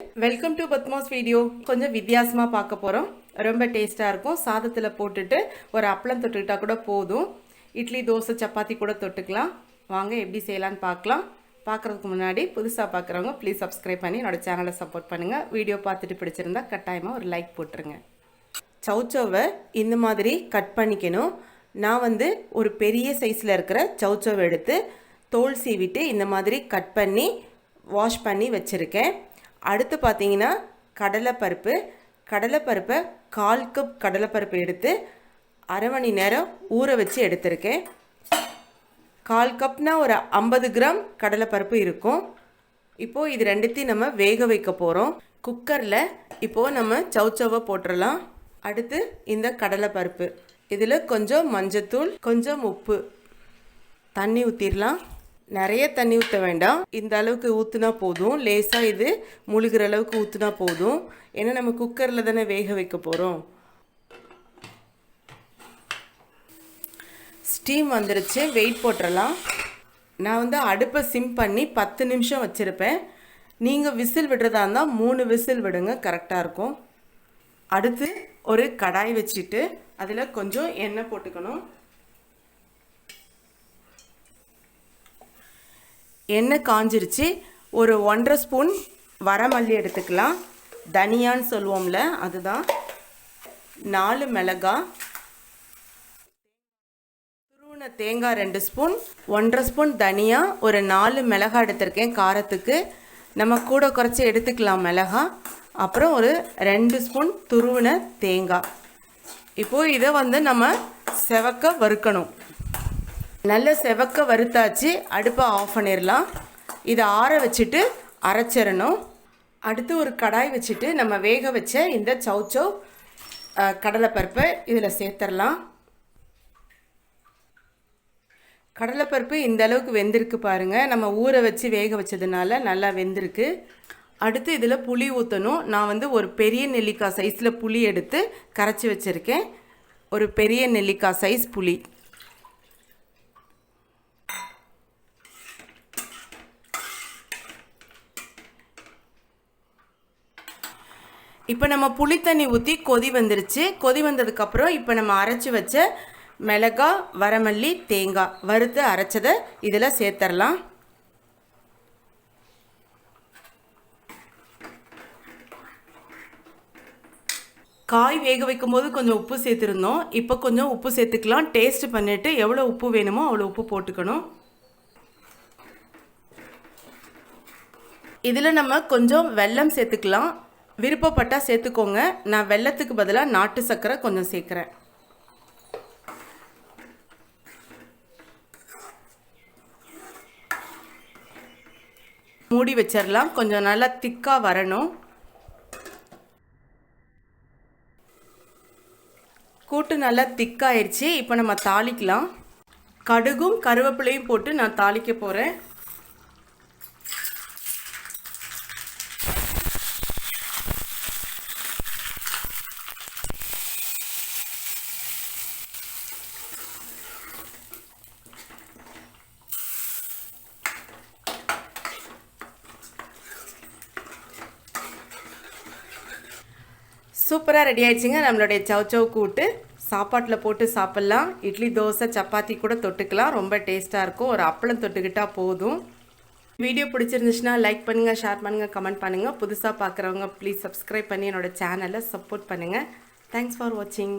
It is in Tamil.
வெல்கம் டு பத்மாஸ் வீடியோ கொஞ்சம் வித்தியாசமாக பார்க்க போகிறோம் ரொம்ப டேஸ்ட்டாக இருக்கும். சாதத்தில் போட்டுட்டு ஒரு அப்பளம் தொட்டுக்கிட்டா கூட போதும். இட்லி தோசை சப்பாத்தி கூட தொட்டுக்கலாம். வாங்க எப்படி செய்யலான்னு பார்க்கலாம். பார்க்குறதுக்கு முன்னாடி புதுசாக பார்க்குறவங்க ப்ளீஸ் சப்ஸ்கிரைப் பண்ணி என்னோடய சேனலை சப்போர்ட் பண்ணுங்கள் வீடியோ பார்த்துட்டு பிடிச்சிருந்தா கட்டாயமாக ஒரு லைக் போட்டுருங்க. சவுச்சோவை இந்த மாதிரி கட் பண்ணிக்கணும். நான் வந்து ஒரு பெரிய சைஸில் இருக்கிற சவுச்சோவை எடுத்து தோல் சீவிட்டு இந்த மாதிரி கட் பண்ணி வாஷ் பண்ணி வச்சுருக்கேன். அடுத்து பார்த்தீங்கன்னா கடலைப்பருப்பு. கடலைப்பருப்பை கால் கப் கடலைப்பருப்பு எடுத்து அரை மணி நேரம் ஊற வச்சு எடுத்திருக்கேன். கால் கப்னால் ஒரு ஐம்பது கிராம் கடலைப்பருப்பு இருக்கும். இப்போது இது ரெண்டுத்தையும் நம்ம வேக வைக்க போகிறோம் குக்கரில் இப்போது நம்ம சவுச்சவை போட்டுடலாம் அடுத்து இந்த கடலைப்பருப்பு. இதில் கொஞ்சம் மஞ்சத்தூள் கொஞ்சம் உப்பு. தண்ணி ஊற்றிடலாம் நிறைய தண்ணி ஊற்ற வேண்டாம். இந்த அளவுக்கு ஊற்றுனா போதும். லேசாக இது முழுகிற அளவுக்கு ஊற்றுனா போதும். ஏன்னா நம்ம குக்கரில் தானே வேக வைக்க போகிறோம் ஸ்டீம் வந்துருச்சு. வெயிட் போட்டுடலாம் நான் வந்து அடுப்பை சிம் பண்ணி பத்து நிமிஷம் வச்சுருப்பேன். நீங்கள் விசில் விடுறதா இருந்தால் மூணு விசில் விடுங்க. கரெக்டாக இருக்கும். அடுத்து ஒரு கடாய் வச்சுட்டு அதில் கொஞ்சம் எண்ணெய் போட்டுக்கணும். எண்ணெய் காஞ்சிருச்சு. ஒரு ஒன்றரை ஸ்பூன் வரமல்லி எடுத்துக்கலாம். தனியான்னு சொல்லுவோம்ல அதுதான். நாலு மிளகாய் துருவின தேங்காய் ரெண்டு ஸ்பூன். ஒன்றரை ஸ்பூன் தனியா. ஒரு நாலு மிளகாய் எடுத்திருக்கேன் காரத்துக்கு. நம்ம கூட குறைச்சி எடுத்துக்கலாம் மிளகாய் அப்புறம் ஒரு ரெண்டு ஸ்பூன் துருவின தேங்காய். இப்போது இதை வந்து நம்ம செவக்க வறுக்கணும். நல்ல செவக்க வறுத்தாச்சு. அடுப்பை ஆஃப் பண்ணிடலாம் இதை ஆற வச்சுட்டு அரைச்சிடணும் அடுத்து ஒரு கடாய் வச்சுட்டு நம்ம வேக வச்ச இந்த சவுச்சோ கடலைப்பருப்பை இதில் சேர்த்துடலாம் கடலைப்பருப்பு இந்த அளவுக்கு வெந்திருக்கு பாருங்கள் நம்ம ஊற வச்சு வேக வச்சதுனால நல்லா வெந்திருக்கு. அடுத்து இதில் புளி ஊற்றணும் நான் வந்து ஒரு பெரிய நெல்லிக்காய் சைஸில் புளி எடுத்து கரைச்சி வச்சுருக்கேன். ஒரு பெரிய நெல்லிக்காய் சைஸ் புளி. இப்போ நம்ம புளி தண்ணி ஊற்றி கொதி வந்துருச்சு. கொதி வந்ததுக்கப்புறம் இப்போ நம்ம அரைச்சி வச்ச மிளகா வரமல்லி தேங்காய் வறுத்து அரைச்சதை இதில் சேர்த்துடலாம் காய் வேக வைக்கும் போது கொஞ்சம் உப்பு சேர்த்துருந்தோம். இப்போ கொஞ்சம் உப்பு சேர்த்துக்கலாம். டேஸ்ட் பண்ணிவிட்டு எவ்வளோ உப்பு வேணுமோ அவ்வளோ உப்பு போட்டுக்கணும். இதில் நம்ம கொஞ்சம் வெல்லம் சேர்த்துக்கலாம். விருப்பப்பட்டால் சேர்த்துக்கோங்க. நான் வெள்ளத்துக்கு பதிலாக நாட்டு சர்க்கரை கொஞ்சம் சேர்க்குறேன். மூடி வச்சிடலாம் கொஞ்சம் நல்லா திக்காக வரணும். கூட்டு நல்லா திக்காயிடுச்சு இப்போ நம்ம தாளிக்கலாம். கடுகும் கருவேப்பிலையும் போட்டு நான் தாளிக்க போகிறேன் சூப்பராக ரெடி ஆயிடுச்சுங்க. நம்மளுடைய சவ் கூட்டு சாப்பாட்டில் போட்டு சாப்பிட்லாம். இட்லி தோசை சப்பாத்தி கூட தொட்டுக்கலாம். ரொம்ப டேஸ்ட்டாக இருக்கும். ஒரு அப்பளம் தொட்டுக்கிட்டால் போதும். வீடியோ பிடிச்சிருந்துச்சுன்னா லைக் பண்ணுங்கள் ஷேர் பண்ணுங்கள் கமெண்ட் பண்ணுங்கள் புதுசாக பார்க்குறவங்க ப்ளீஸ் சப்ஸ்கிரைப் பண்ணி என்னோடய சேனலை சப்போர்ட் பண்ணுங்கள் தேங்க்ஸ் ஃபார் வாட்சிங்